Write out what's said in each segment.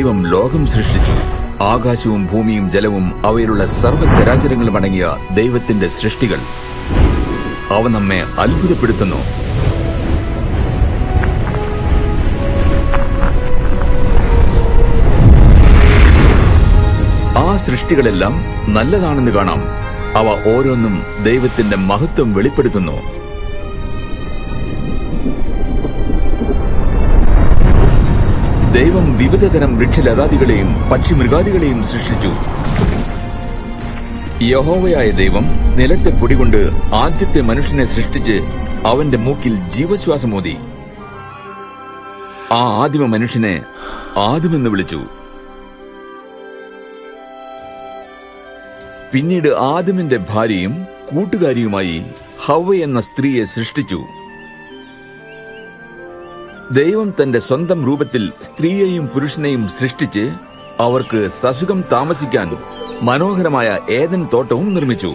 ദൈവം ലോകം സൃഷ്ടിച്ചു. ആകാശവും ഭൂമിയും ജലവും അവയിലുള്ള സർവചരാചരങ്ങളും അടങ്ങിയ ദൈവത്തിന്റെ സൃഷ്ടികൾ. അവ നമ്മെ അത്ഭുതപ്പെടുത്തുന്നു. ആ സൃഷ്ടികളെല്ലാം നല്ലതാണെന്ന് കാണാം. അവ ഓരോന്നും ദൈവത്തിന്റെ മഹത്വം വെളിപ്പെടുത്തുന്നു. ദൈവം വിവിധതരം വൃക്ഷലതാദികളെയും പക്ഷിമൃഗാദികളെയും സൃഷ്ടിച്ചു. യഹോവയായ ദൈവം നിലത്തെ പൊടികൊണ്ട് ആദ്യത്തെ മനുഷ്യനെ സൃഷ്ടിച്ച് അവന്റെ മൂക്കിൽ ജീവശ്വാസമോതി ആ ആദിമ മനുഷ്യനെ ആദിമെന്ന് വിളിച്ചു. പിന്നീട് ആദിമിന്റെ ഭാര്യയും കൂട്ടുകാരിയുമായി ഹവ എന്ന സ്ത്രീയെ സൃഷ്ടിച്ചു. ദൈവം തന്റെ സ്വന്തം രൂപത്തിൽ സ്ത്രീയെയും പുരുഷനെയും സൃഷ്ടിച്ച് അവർക്ക് സസുഖം താമസിക്കാൻ മനോഹരമായ ഏതൻ തോട്ടവും നിർമ്മിച്ചു.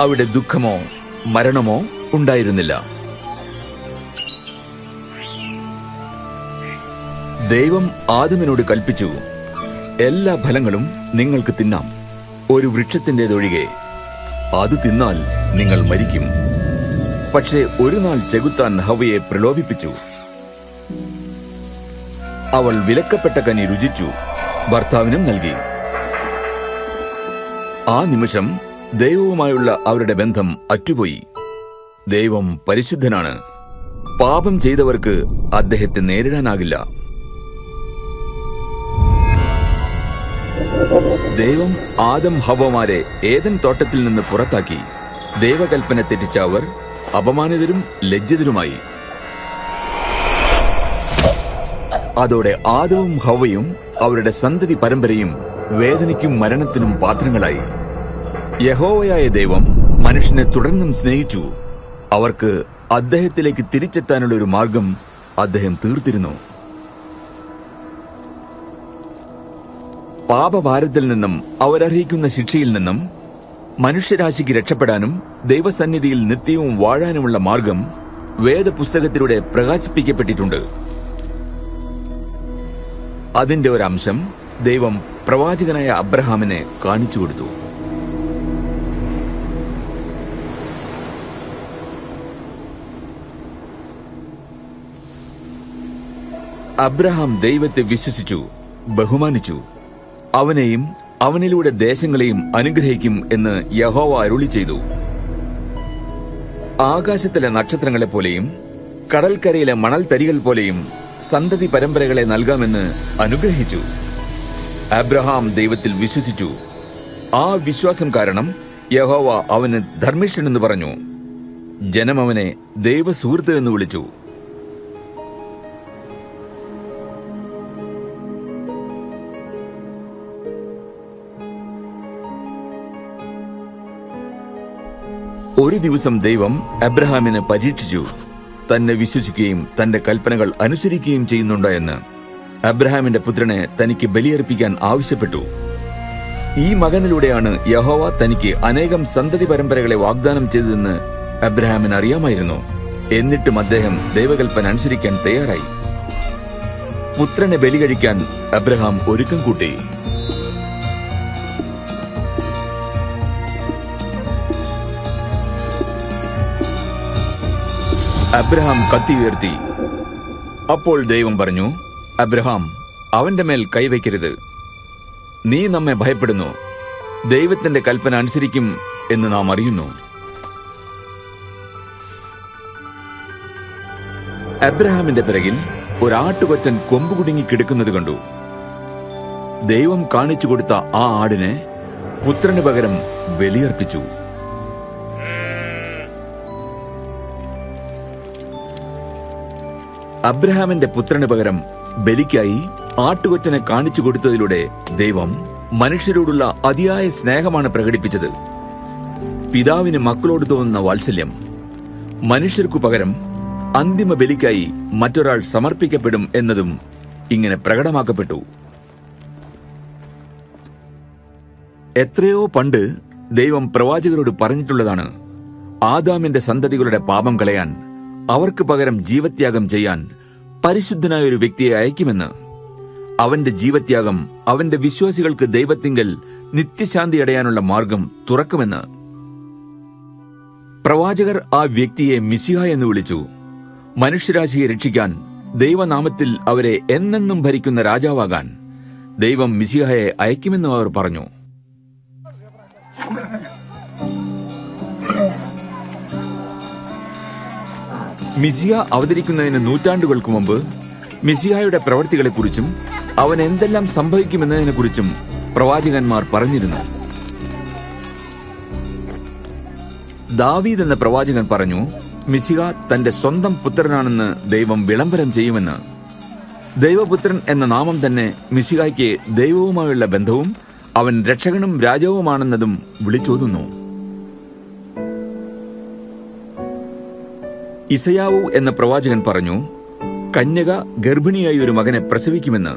അവിടെ ദുഃഖമോ മരണമോ ഉണ്ടായിരുന്നില്ല. ദൈവം ആദമിനോട് കൽപ്പിച്ചു എല്ലാ ഫലങ്ങളും നിങ്ങൾക്ക് തിന്നാം. ഒരു വൃക്ഷത്തിന്റേതൊഴികെ അത് തിന്നാൽ നിങ്ങൾ മരിക്കും. പക്ഷേ ഒരു നാൾ ചെകുത്താൻ ഹവയെ പ്രലോഭിപ്പിച്ചു. അവൾ വിലക്കപ്പെട്ട കനി രുചിച്ചു. ഭർത്താവിനും നൽകി. ആ നിമിഷം ദൈവവുമായുള്ള അവരുടെ ബന്ധം അറ്റുപോയി. ദൈവം പരിശുദ്ധനാണ്. പാപം ചെയ്തവർക്ക് അദ്ദേഹത്തെ നേരിടാനാകില്ല. ദൈവം ആദം ഹവമാരെ ഏതൻ തോട്ടത്തിൽ നിന്ന് പുറത്താക്കി. ദൈവകൽപ്പന തെറ്റിച്ച അവർ അപമാനിതരും ലജ്ജിതരുമായി. അതോടെ ആദവും ഹവയും അവരുടെ സന്തതി പരമ്പരയും വേദനയ്ക്കും മരണത്തിനും പാത്രങ്ങളായി. യഹോവയായ ദൈവം മനുഷ്യനെ തുടർന്നും സ്നേഹിച്ചു. അവർക്ക് അദ്ദേഹത്തിലേക്ക് തിരിച്ചെത്താനുള്ള ഒരു മാർഗം അദ്ദേഹം തീർത്തിരുന്നു. പാപഭാരത്തിൽ നിന്നും അവരർഹിക്കുന്ന ശിക്ഷയിൽ നിന്നും മനുഷ്യരാശിക്ക് രക്ഷപ്പെടാനും ദൈവസന്നിധിയിൽ നിത്യവും വാഴാനുമുള്ള മാർഗം വേദപുസ്തകത്തിലൂടെ പ്രകാശിപ്പിക്കപ്പെട്ടിട്ടുണ്ട്. അതിന്റെ ഒരു അംശം ദൈവം പ്രവാചകനായ അബ്രഹാമിനെ കാണിച്ചു കൊടുത്തു. അബ്രഹാം ദൈവത്തെ വിശ്വസിച്ചു ബഹുമാനിച്ചു. അവനെയും അവനിലൂടെ ദേശങ്ങളെയും അനുഗ്രഹിക്കും എന്ന് യഹോവ അരുളി ചെയ്തു. ആകാശത്തിലെ നക്ഷത്രങ്ങളെ പോലെയും കടൽക്കരയിലെ മണൽ തരികൾ പോലെയും സന്തതി പരമ്പരകളെ നൽകാമെന്ന് അനുഗ്രഹിച്ചു. അബ്രഹാം ദൈവത്തിൽ വിശ്വസിച്ചു. ആ വിശ്വാസം കാരണം യഹോവ അവന് ധർമ്മിഷ്ഠൻ എന്ന് പറഞ്ഞു. ജനം അവനെ ദൈവസുഹൃത്ത് എന്ന് വിളിച്ചു. ഒരു ദിവസം ദൈവം അബ്രഹാമിനെ പരീക്ഷിച്ചു. തന്നെ വിശ്വസിക്കുകയും തന്റെ കൽപ്പനകൾ അനുസരിക്കുകയും ചെയ്യുന്നുണ്ടോ എന്ന് അബ്രഹാമിന്റെ പുത്രനെ തനിക്ക് ബലിയർപ്പിക്കാൻ ആവശ്യപ്പെട്ടു. ഈ മകനിലൂടെയാണ് യഹോവ തനിക്ക് അനേകം സന്തതി പരമ്പരകളെ വാഗ്ദാനം ചെയ്തതെന്ന് അബ്രഹാമിന് അറിയാമായിരുന്നു. എന്നിട്ടും അദ്ദേഹം ദൈവകൽപ്പന അനുസരിക്കാൻ തയ്യാറായി. പുത്രനെ ബലി കഴിക്കാൻ അബ്രഹാം ഒരുക്കം കൂട്ടി. അബ്രഹാം കത്തി ഉയർത്തി. അപ്പോൾ ദൈവം പറഞ്ഞു അബ്രഹാം അവന്റെ മേൽ കൈവയ്ക്കരുത് നീ നമ്മെ ഭയപ്പെടുന്നു. ദൈവത്തിന്റെ കൽപ്പന അനുസരിക്കും എന്ന് നാം അറിയുന്നു. അബ്രഹാമിന്റെ പിറകിൽ ഒരാട്ടുകൊറ്റൻ കൊമ്പ് കുടുങ്ങി കിടക്കുന്നത് കണ്ടു. ദൈവം കാണിച്ചു കൊടുത്ത ആ ആടിനെ പുത്രന് പകരം ബലിയർപ്പിച്ചു. അബ്രഹാമിന്റെ പുത്രന് പകരം ബലിക്കായി ആട്ടുകൊറ്റനെ കാണിച്ചു കൊടുത്തതിലൂടെ ദൈവം മനുഷ്യരോടുള്ള അതിയായ സ്നേഹമാണ് പ്രകടിപ്പിച്ചത്. പിതാവിന് മക്കളോട് തോന്നുന്ന വാത്സല്യം. മനുഷ്യർക്കു പകരം അന്തിമ ബലിക്കായി മറ്റൊരാൾ സമർപ്പിക്കപ്പെടും എന്നതും ഇങ്ങനെ പ്രകടമാക്കപ്പെട്ടു. എത്രയോ പണ്ട് ദൈവം പ്രവാചകരോട് പറഞ്ഞിട്ടുള്ളതാണ് ആദാമിന്റെ സന്തതികളുടെ പാപം കളയാൻ അവർക്ക് പകരം ജീവത്യാഗം ചെയ്യാൻ പരിശുദ്ധനായ ഒരു വ്യക്തിയെ അയക്കുമെന്ന്. അവന്റെ ജീവത്യാഗം അവന്റെ വിശ്വാസികൾക്ക് ദൈവത്തിങ്കൽ നിത്യശാന്തി അടയാനുള്ള മാർഗം തുറക്കുമെന്ന്. പ്രവാചകർ ആ വ്യക്തിയെ മിസിഹ എന്ന് വിളിച്ചു. മനുഷ്യരാശിയെ രക്ഷിക്കാൻ ദൈവനാമത്തിൽ അവരെ എന്നെന്നും ഭരിക്കുന്ന രാജാവാകാൻ ദൈവം മിസിഹയെ അയക്കുമെന്നും അവർ പറഞ്ഞു. മിസിഹ അവതരിക്കുന്നതിന് നൂറ്റാണ്ടുകൾക്ക് മുമ്പ് മിസിയായുടെ പ്രവൃത്തികളെക്കുറിച്ചും അവൻ എന്തെല്ലാം സംഭവിക്കുമെന്നതിനെക്കുറിച്ചും പ്രവാചകന്മാർ പറഞ്ഞിരുന്നു. ദാവീദ് എന്ന പ്രവാചകൻ പറഞ്ഞു മിസിഹ തന്റെ സ്വന്തം പുത്രനാണെന്ന് ദൈവം വിളംബരം ചെയ്യുമെന്ന്. ദൈവപുത്രൻ എന്ന നാമം തന്നെ മിസിഹായ്ക്ക് ദൈവവുമായുള്ള ബന്ധവും അവൻ രക്ഷകനും രാജാവുമാണെന്നതും വിളിച്ചോതുന്നു. ഇസയാവു എന്ന പ്രവാചകൻ പറഞ്ഞു കന്യക ഗർഭിണിയായി ഒരു മകനെ പ്രസവിക്കുമെന്ന്.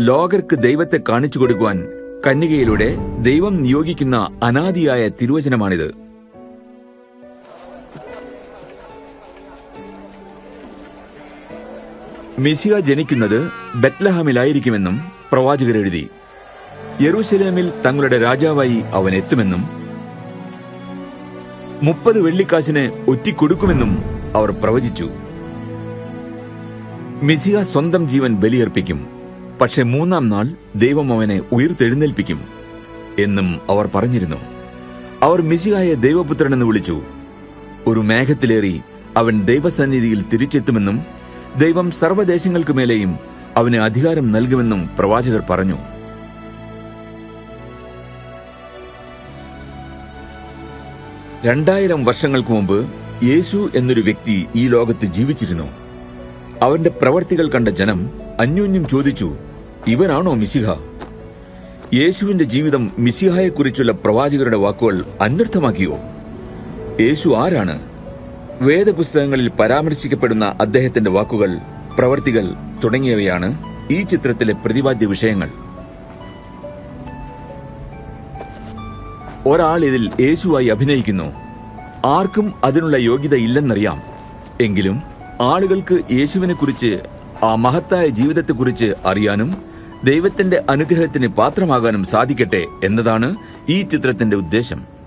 ലോകർക്ക് ദൈവത്തെ കാണിച്ചു കൊടുക്കുവാൻ കന്യകയിലൂടെ ദൈവം നിയോഗിക്കുന്ന അനാദിയായ തിരുവചനമാണിത്. മെസ്സിയ ജനിക്കുന്നത് ബത്ലഹമിലായിരിക്കുമെന്നും പ്രവാചകരെഴുതി. യെറൂശലേമിൽ തങ്ങളുടെ രാജാവായി അവൻ എത്തുമെന്നും മുപ്പത് വെള്ളിക്കാശിന് ഒറ്റിക്കൊടുക്കുമെന്നും അവർ പ്രവചിച്ചു. മിസിയ സ്വന്തം ജീവൻ ബലിയർപ്പിക്കും. പക്ഷെ മൂന്നാം നാൾ ദൈവം അവനെ ഉയർത്തെഴുന്നേൽപ്പിക്കും എന്നും അവർ പറഞ്ഞിരുന്നു. അവർ മിസിഹായെ ദൈവപുത്രനെന്ന് വിളിച്ചു. ഒരു മേഘത്തിലേറി അവൻ ദൈവസന്നിധിയിൽ തിരിച്ചെത്തുമെന്നും ദൈവം സർവദേശങ്ങൾക്കുമേലെയും അവന് അധികാരം നൽകുമെന്നും പ്രവാചകർ പറഞ്ഞു. രണ്ടായിരം വർഷങ്ങൾക്ക് മുമ്പ് യേശു എന്നൊരു വ്യക്തി ഈ ലോകത്ത് ജീവിച്ചിരുന്നു. അവന്റെ പ്രവർത്തികൾ കണ്ട ജനം അന്യോന്യം ചോദിച്ചു ഇവനാണോ മിസിഹ യേശുവിന്റെ ജീവിതം മിസിഹായെക്കുറിച്ചുള്ള പ്രവാചകരുടെ വാക്കുകൾ അന്വർത്ഥമാക്കിയോ? യേശു ആരാണ്? വേദപുസ്തകങ്ങളിൽ പരാമർശിക്കപ്പെടുന്ന അദ്ദേഹത്തിന്റെ വാക്കുകൾ പ്രവർത്തികൾ തുടങ്ങിയവയാണ് ഈ ചിത്രത്തിലെ പ്രതിപാദ്യ വിഷയങ്ങൾ. ഒരാൾ ഇതിൽ യേശുവായി അഭിനയിക്കുന്നു. ആർക്കും അതിനുള്ള യോഗ്യത ഇല്ലെന്നറിയാം. എങ്കിലും ആളുകൾക്ക് യേശുവിനെക്കുറിച്ച് ആ മഹത്തായ ജീവിതത്തെക്കുറിച്ച് അറിയാനും ദൈവത്തിന്റെ അനുഗ്രഹത്തിന് പാത്രമാകാനും സാധിക്കട്ടെ എന്നതാണ് ഈ ചിത്രത്തിന്റെ ഉദ്ദേശം.